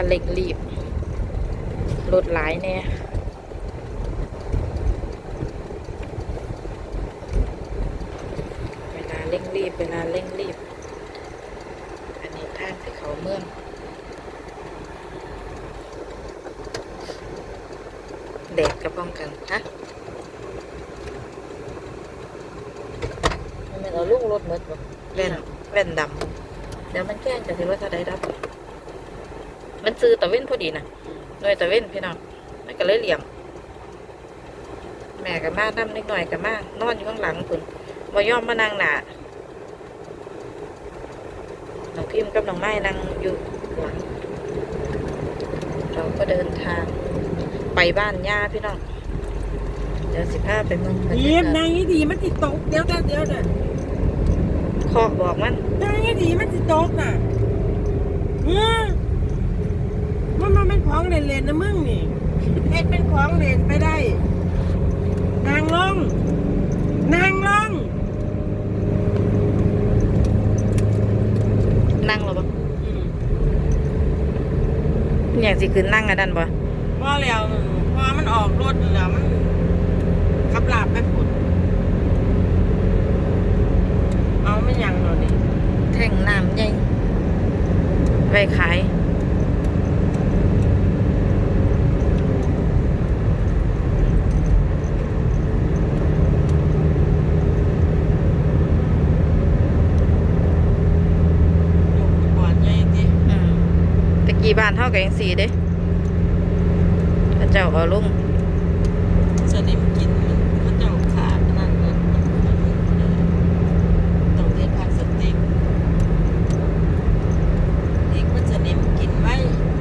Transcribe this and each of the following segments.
เวลาเร่งรีบรถหลายแน่เวลาเร่งรีบ เวลาเร่งรีบ อันนี้ทางที่เขาเมืองแดดกระป้องกันฮะมันเอาลูกรถหมดบ่แว่นแว่นดำเดี๋ยวมันแกล้งจะสิว่าถ้าได้รับ มันซื้อตะเว้นพอดีนะหน่วยตะเว้นพี่น้องมันก็เลยเหลี่ยม แม่กับมานั่นิดหน่อยกับมานอนอยู่ข้างหลังคุณมายอมมานั่งหนาน้องพิมพ์กับน้องไม้นั่งอยู่หลัง เราก็เดินทาง ไปบ้านย่าพี่น้อง เดี๋ยวสิพาไปเมืองบรรยิ้ยามกาศนางยี่ดีมันติดตกเดี๋ยวเดี๋ยวเดี๋ยวเดี๋ยวเคาะบอกมันนางยี่ดีมันติดตกน่ะเออ มันมันเป็นของเล่นๆนะมึงนี่เอ็ดเป็นของเล่นไปได้ นางลง นางลง นั่งหรอปะอืมอยากสิขึ้นนั่งอันนั้นปะว่าแล้วพอมันออกรถแล้วมันขับลาบไปผุดเอาไม่ยังหรอนี่แท่งน้ำใหญ่ไว้ขายอยู่ก่อนใหญ่ดิ อืมตะกี้บ้าน เท่ากับยังสีเด้พระเจ้าเอาลุงสนิมกินพระเจ้าขาดนั่นนั่นต้องเทพลาสติกอีกมันสนิมกินไว้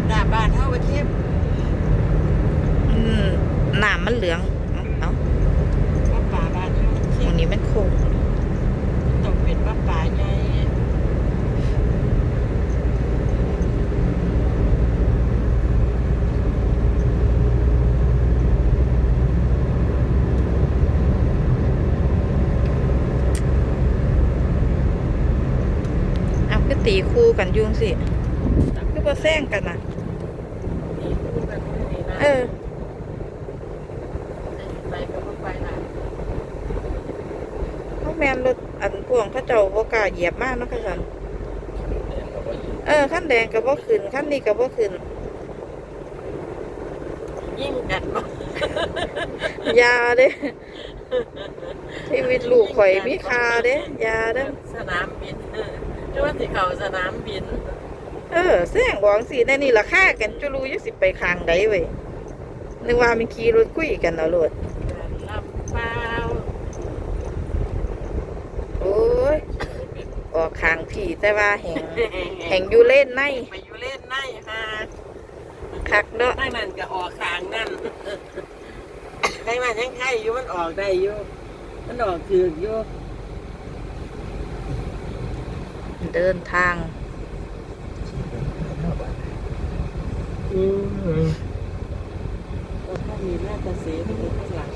หน้าบ้านเท่าไว้เทพอืมน้ำมันเหลือง เอาเอาป้าป่าบ้านเท่าเทตรพงนี้มันโค้งต้องเป็นป้าป่าใหญ่ เอาคือ ตีคู่กันอยุ่จั่งสิคือพอแซงกันนะนี่พูดแบบนี้นะเออไปก็บ่ไปนะเขาแมนรถอันพวงเขาเจ้าบ่กล้าเหยียบมากเนาะค่ะสันเออขั้นแดงก็บ่ขึ้นขั้นนี้ก็บ่ขึ้นยิ่งกันบ่อยาเด้ชีวิตลูกข่อยมีค่าเด้อยาเด้อสนามบิน เออหรือว่าสิเขาสนามบิน เออแซงหวางสิในนี่ราคากันจุลูอยู่สิไปข้างใดเว้ยนึกว่ามันขี่รถคุยกันเอาโลดลำเปล่าโอ้ยออกข้างพี่แต่ว่าแหงแหงอยู่เล่นในไปอยู่เล่นในฮะคักเนาะทางนั้นก็ออกขางนั่นใครมายังไงอยู่มันออกได้อยู่มันออกถือกอยู่ เดินทางอืมถ้ามีหน้าตาเสียไปอยู่ข้างหลัง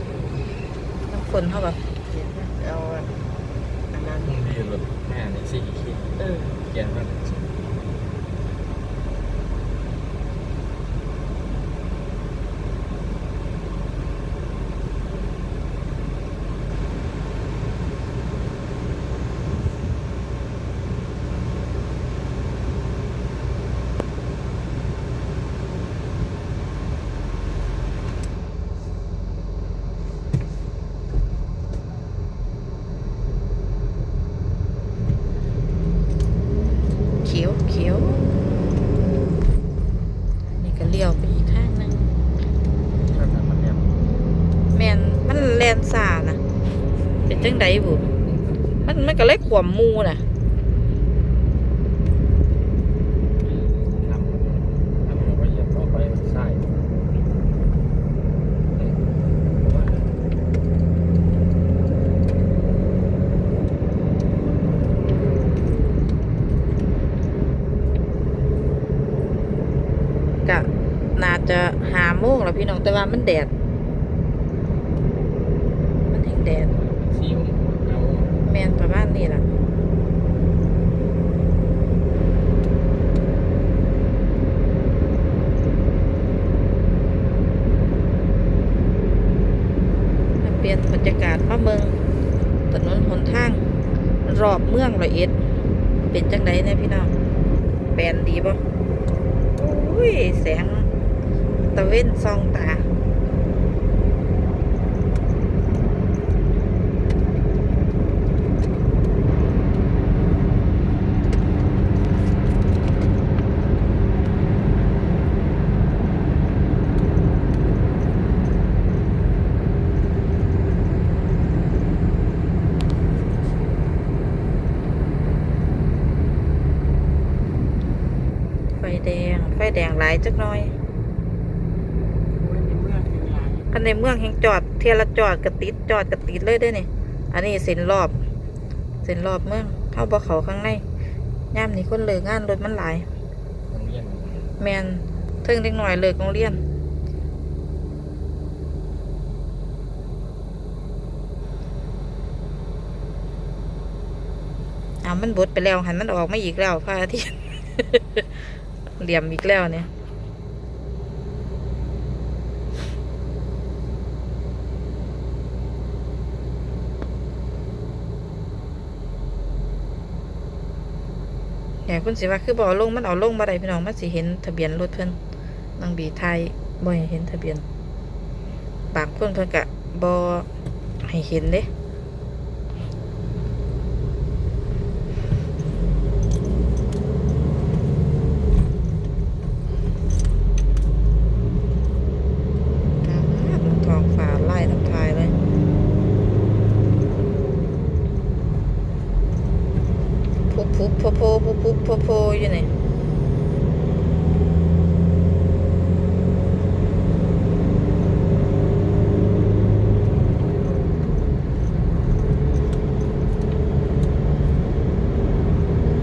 น้ำคนเท่ากับเห็นไหมเอาอันนั้นมึงดีรถแม่นี่สี่ขีดเออ เกียร์มัน เขียวเขียวนี่ก็เลี้ยวไปอีกข้างหนึง ถ้าทำมันเนี่ย แม่นมันแลนซ่านะเป็น จังไดบุมันมันก็เลยขวมหมูน่ะทำมันทำมันก็เหยียบออกไปใช่ก็น่าจะหาโมงแล้วพี่น้องแต่ว่ามันแดด มันแห้งแดดสี่โมงเอา แมนประมาณนี้ล่ะเปลี่ยนบรรยากาศมาเมืองถนนหนทาง รอบเมืองละเอ็ด เป็นจังไดเนี่ยพี่น้องแปลนดีบ่อุ้ย แสง ตะเว้นซองตา แดงหลายจักหน่อยโอ้ยในเมืองเป็นหลายอันในเมืองแห่งจอดเทียละจอดกระติดจอดกระติดเลยได้อนี่อันนี้เส้นรอบเส้นรอบเมืองเข้าบ่เขาข้างในย่ามนี้คนเลิกงานรถมันหลายโรงเรียนแมนเทิงเล็กหน่อยเลิกโรงเรียนเอามันบดไปแล้วหันมันออกมาอีกแล้วพระอาทิตย์ เหลี่ยมอีกแล้วเนี่ยอย่คุณสิว่าคือบ่อลงมันเอาลงบ่ได้พี่น้องมันสิเห็นทะเบียนรถเพิ่นนางบีไทยบ่เห็นทะเบียน บางคนเพิ่นก็บ่ให้เห็นเด้ทองฟ้าไล่ทับทายเลย พุบพุบโพโพ พุบพุบโพโพอยู่ไหน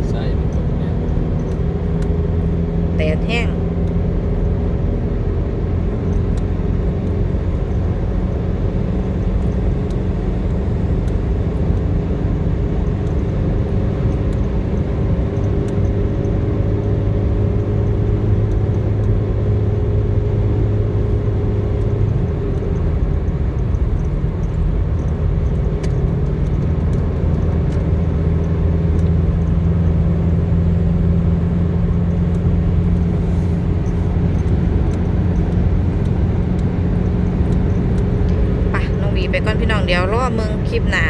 ใส่เป็นตัวเนี่ย แดดแห้งปะน้องบีไปก่อนพี่น้องเดี๋ยวรอมึง คลิปหนา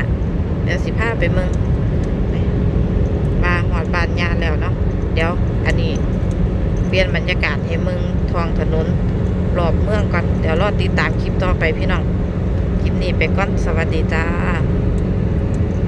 เดี๋ยวสิพาไปมึงไปบาหอดบานยานแล้วเนาะเดี๋ยวอันนี้เปลี่ยนบรรยากาศให้มึงทองถนนรอบเมืองก่อนเดี๋ยวรอติดตามคลิปต่อไปพี่น้อง คลิปนี้ไปก่อนสวัสดีจ้า